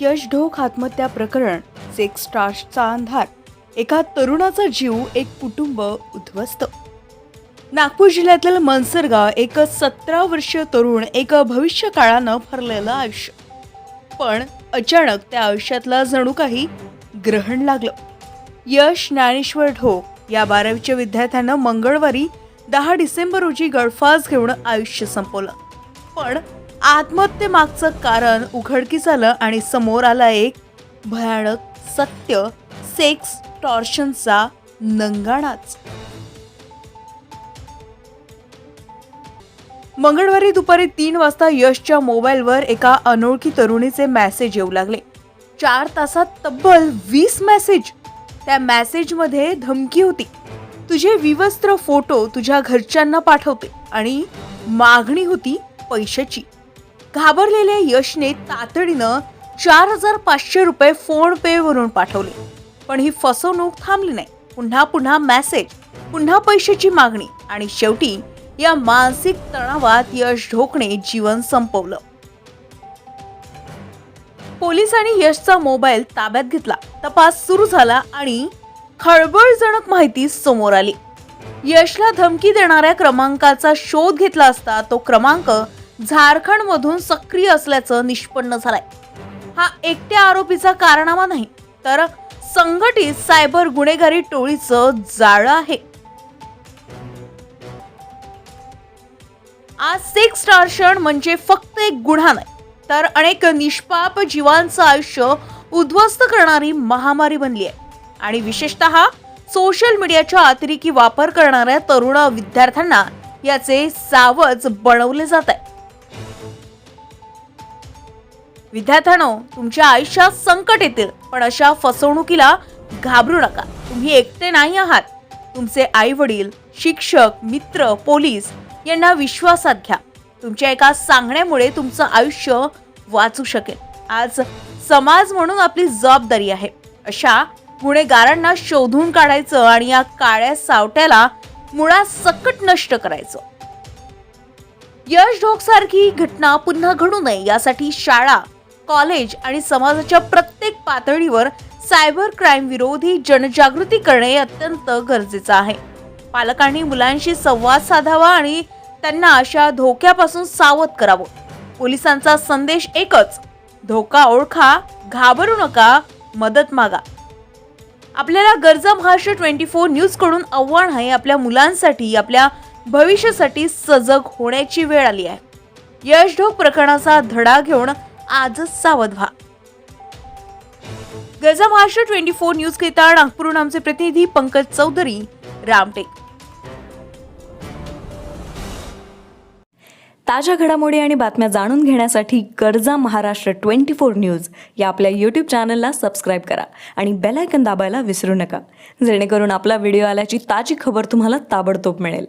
यश ढोक आत्महत्या प्रकरण सेक्स स्टार्सचा अंधार. एका तरुणाचा जीव एक कुटुंब उद्ध्वस्त. नागपूर जिल्ह्यातील मनसरगाव एक सतरा वर्षीय तरुण एक भविष्य काळानं भरलेलं आयुष्य. पण अचानक त्या आयुष्यातलं जणू काही ग्रहण लागलं. यश ज्ञानेश्वर ढोक या बारावीच्या विद्यार्थ्यानं मंगळवारी दहा डिसेंबर रोजी गळफास घेऊन आयुष्य संपवलं. पण आत्महत्येमागचं कारण उघडकीस आलं आणि समोर आला एक भयानक सत्य सेक्स टॉर्शनचा नंगाणाच. मंगळवारी दुपारी तीन वाजता यशच्या मोबाईलवर एका अनोळखी तरुणीचे मेसेज येऊ लागले. चार तासात तब्बल वीस मेसेज त्या मेसेजमध्ये धमकी होती. तुझे विवस्त्र फोटो तुझ्या घरच्यांना पाठवते आणि मागणी होती पैशाची. घाबरलेल्या यशने तातडीनं चार हजार पाचशे रुपये फोन पे वरून पाठवले. पण ही फसवणूक थांबली नाही. पुन्हा पुन्हा मेसेज पुन्हा पैशाची मागणी आणि शेवटी या मानसिक तणावात यश ढोकणे जीवन संपवलं. पोलिसांनी यशचा मोबाईल ताब्यात घेतला. तपास सुरू झाला आणि खळबळजनक माहिती समोर आली. यशला धमकी देणाऱ्या क्रमांकाचा शोध घेतला असता तो क्रमांक झारखंडमधून सक्रिय असल्याचं निष्पन्न झालंय. हा एकट्या आरोपीचा कारनामा नाही तर संघटित सायबर गुन्हेगारी टोळीचं जाळं आहे. आज सेक्स टार्शन म्हणजे फक्त एक गुन्हा नाही तर अनेक निष्पाप जीवांचं आयुष्य उद्ध्वस्त करणारी महामारी बनली आहे. आणि विशेषतः सोशल मीडियाच्या अतिरेकी वापर करणाऱ्या तरुण विद्यार्थ्यांना याचे सावज बनवले जात आहे. विद्यार्थ्यांनो तुमच्या आयुष्यात संकट येतील पण अशा फसवणुकीला घाबरू नका. तुम्ही एकटे नाही आहात. तुमचे आई वडील शिक्षक मित्र पोलीस यांना विश्वासात घ्या. तुमच्या एका सांगण्यामुळे तुमचं आयुष्य वाचू शकेल. आज समाज म्हणून आपली जबाबदारी आहे. अशा गुन्हेगारांना शोधून काढायचं आणि या काळ्या सावट्याला मुळात सकट नष्ट करायचं. यश ढोक सारखी घटना पुन्हा घडू नये यासाठी शाळा कॉलेज आणि समाजाच्या प्रत्येक पातळीवर सायबर क्राईम विरोधी जनजागृती करणे अत्यंत गरजेचं आहे. पालकांनी मुलांशी संवाद साधावा आणि त्यांना अशा धोक्यापासून सावध करावं. पोलिसांचा संदेश एकच धोका ओळखा घाबरू नका मदत मागा. आपल्याला गरजा महाराष्ट्र ट्वेंटी फोर न्यूजकडून आव्हान आहे आपल्या मुलांसाठी आपल्या भविष्यासाठी सजग होण्याची वेळ आली आहे. यशढोक प्रकरणाचा धडा घेऊन आजच सावध व्हा. गजा महाराष्ट्र ट्वेंटी फोर न्यूज करिता नागपूरहून आमचे प्रतिनिधी पंकज चौधरी रामटेक. ताज्या घडामोडी आणि बातम्या जाणून घेण्यासाठी गरजा महाराष्ट्र ट्वेंटी फोर न्यूज या आपल्या यूट्यूब चॅनलला सबस्क्राईब करा आणि बेलायकन दाबायला विसरू नका. जेणेकरून आपला व्हिडिओ आल्याची ताजी खबर तुम्हाला ताबडतोब मिळेल.